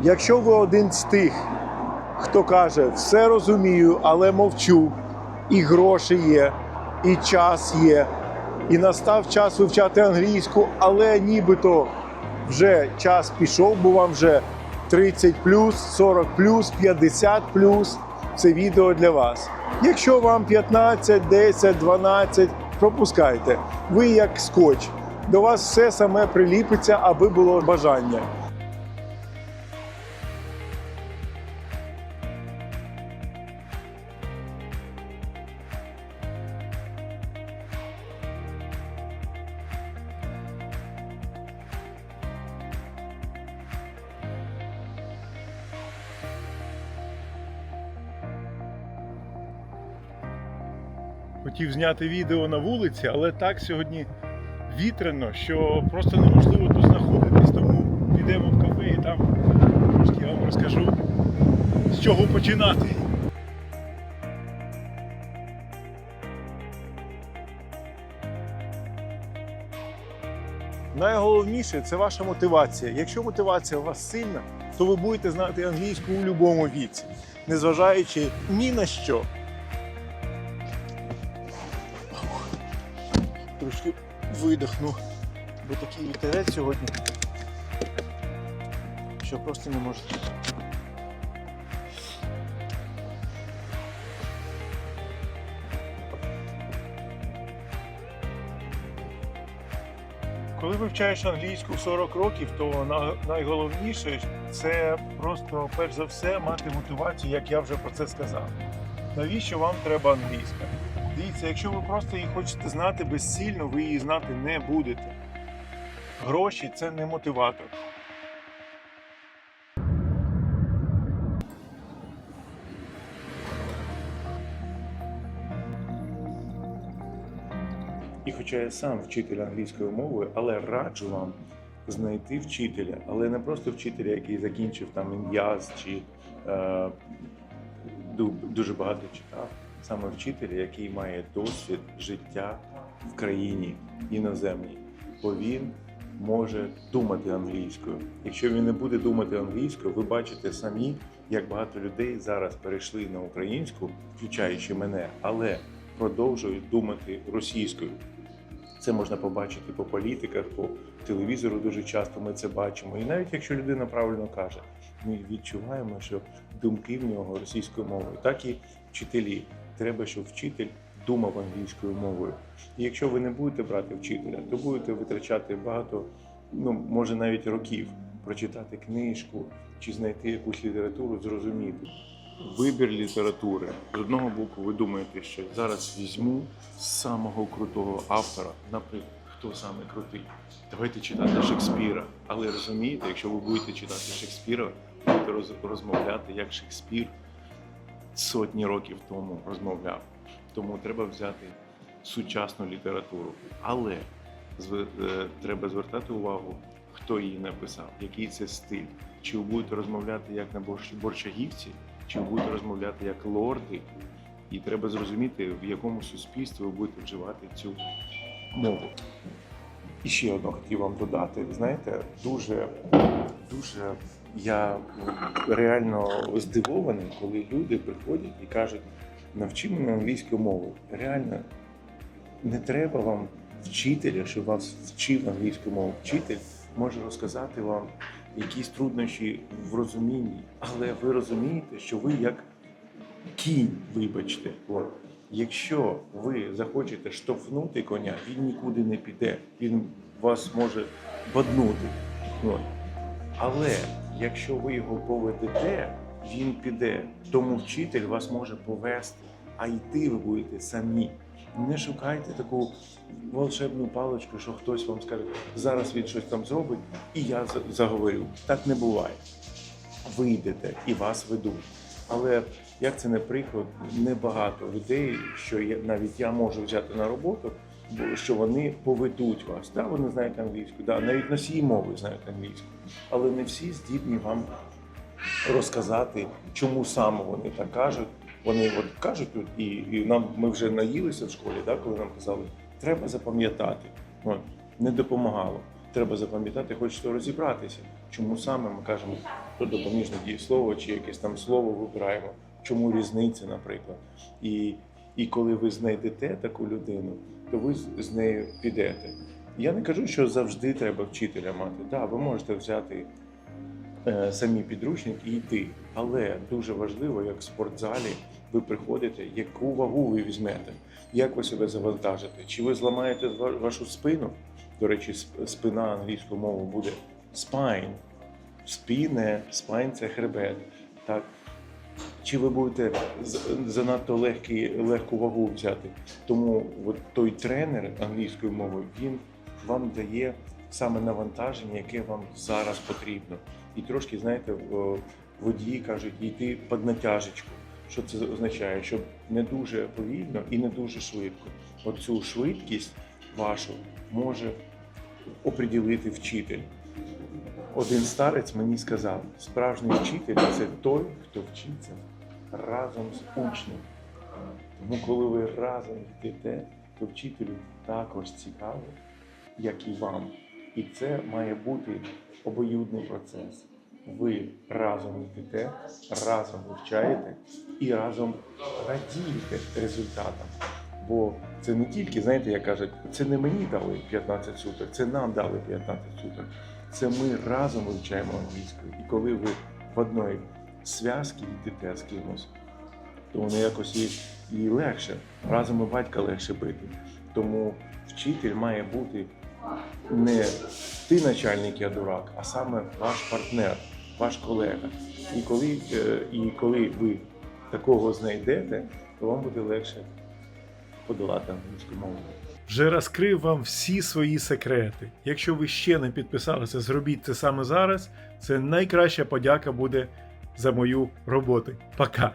Якщо ви один з тих, хто каже, все розумію, але мовчу, і гроші є, і час є, і настав час вивчати англійську, але нібито вже час пішов, бо вам вже 30 40 50 це відео для вас. Якщо вам 15, 10, 12, пропускайте. Ви як скотч. До вас все саме приліпиться, аби було бажання. Хотів зняти відео на вулиці, але так сьогодні вітряно, що просто неможливо тут знаходитись. Тому підемо в кафе і там я вам розкажу, з чого починати. Найголовніше це ваша мотивація. Якщо мотивація у вас сильна, то ви будете знати англійську у будь-якому віці, незважаючи ні на що. Видихну, бо такий вітерець сьогодні, що просто не можу. Коли вивчаєш англійську 40 років, то найголовніше це просто перш за все мати мотивацію, як я вже про це сказав. Навіщо вам треба англійська? Дивіться, якщо ви просто її хочете знати безсильно, ви її знати не будете. Гроші це не мотиватор. І хоча я сам вчитель англійської мови, але раджу вам знайти вчителя, але не просто вчителя, який закінчив там ім'яз чи е, дуже багато читав. Саме вчителя, який має досвід життя в країні іноземній, бо він може думати англійською. Якщо він не буде думати англійською, ви бачите самі, як багато людей зараз перейшли на українську, включаючи мене, але продовжують думати російською. Це можна побачити по політиках, по телевізору дуже часто ми це бачимо. І навіть якщо людина правильно каже, ми відчуваємо, що думки в нього російською мовою, так і вчителі. Треба, щоб вчитель думав англійською мовою. І якщо ви не будете брати вчителя, то будете витрачати багато, ну може навіть років, прочитати книжку чи знайти якусь літературу, зрозуміти. Вибір літератури. З одного боку, ви думаєте, що зараз візьму самого крутого автора, наприклад, хто саме крутий. Давайте читати Шекспіра. Але розумієте, якщо ви будете читати Шекспіра, будете розмовляти як Шекспір сотні років тому розмовляв. Тому треба взяти сучасну літературу. Але е, треба звертати увагу, хто її написав, який це стиль. Чи ви будете розмовляти як на борщ- борщагівці, чи ви будете розмовляти як лорди. І треба зрозуміти, в якому суспільстві ви будете вживати цю мову. І ще одне хотів вам додати. Знаєте, дуже, дуже я реально здивований, коли люди приходять і кажуть, навчи мене англійську мову. Реально не треба вам вчителя, щоб вас вчив англійську мову. Вчитель може розказати вам якісь труднощі в розумінні, але ви розумієте, що ви як кінь, вибачте. От. Якщо ви захочете штовхнути коня, він нікуди не піде, він вас може боднути. От. Але якщо ви його поведете, він піде. Тому вчитель вас може повести, а йти ви будете самі. Не шукайте таку волшебну паличку, що хтось вам скаже, зараз він щось там зробить, і я заговорю. Так не буває. Ви йдете і вас ведуть. Але як це не приклад, небагато людей, що я, навіть я можу взяти на роботу, бо що вони поведуть вас. Да, вони знають англійську, да, навіть носії мови знають англійську, але не всі здібні вам розказати, чому саме вони так кажуть. Вони от кажуть, от, і, і нам ми вже наїлися в школі, да, коли нам казали, треба запам'ятати. От, не допомагало. треба запам'ятати, хоч що розібратися. Чому саме ми кажемо про допоміжне дієслово чи якесь там слово вибираємо, чому різниця, наприклад. І, і коли ви знайдете таку людину, то ви з- нею підете. Я не кажу, що завжди треба вчителя мати. Так, да, ви можете взяти е, самі підручник і йти. Але дуже важливо, як в спортзалі ви приходите, яку вагу ви візьмете, як ви себе завантажите, чи ви зламаєте ва- вашу спину. До речі, сп- спина англійською мовою буде spine. Спіне, spine – це хребет. Так? Чи ви будете занадто легкий, легку вагу взяти? Тому от той тренер англійської мови він вам дає саме навантаження, яке вам зараз потрібно. І трошки, знаєте, водії кажуть, йти під натяжечку. Що це означає? Щоб не дуже повільно і не дуже швидко. Оцю швидкість вашу може оприділити вчитель. Один старець мені сказав: справжній вчитель це той, хто вчиться разом з учнем. Тому, коли ви разом йдете, то вчителю також цікаво, як і вам. І це має бути обоюдний процес. Ви разом йдете, разом вивчаєте і разом радієте результатам. Бо це не тільки, знаєте, як кажуть, це не мені дали 15 суток, це нам дали 15 суток. Це ми разом вивчаємо англійську. І коли ви в одної зв'язці йдете з кимось, то воно якось і, і легше. Разом і батька легше бити. Тому вчитель має бути не ти начальник, я дурак, а саме ваш партнер, ваш колега. І коли, е, і коли ви такого знайдете, то вам буде легше подолати англійську мову. Вже розкрив вам всі свої секрети. Якщо ви ще не підписалися, зробіть це саме зараз. Це найкраща подяка буде за мою роботу. Пока!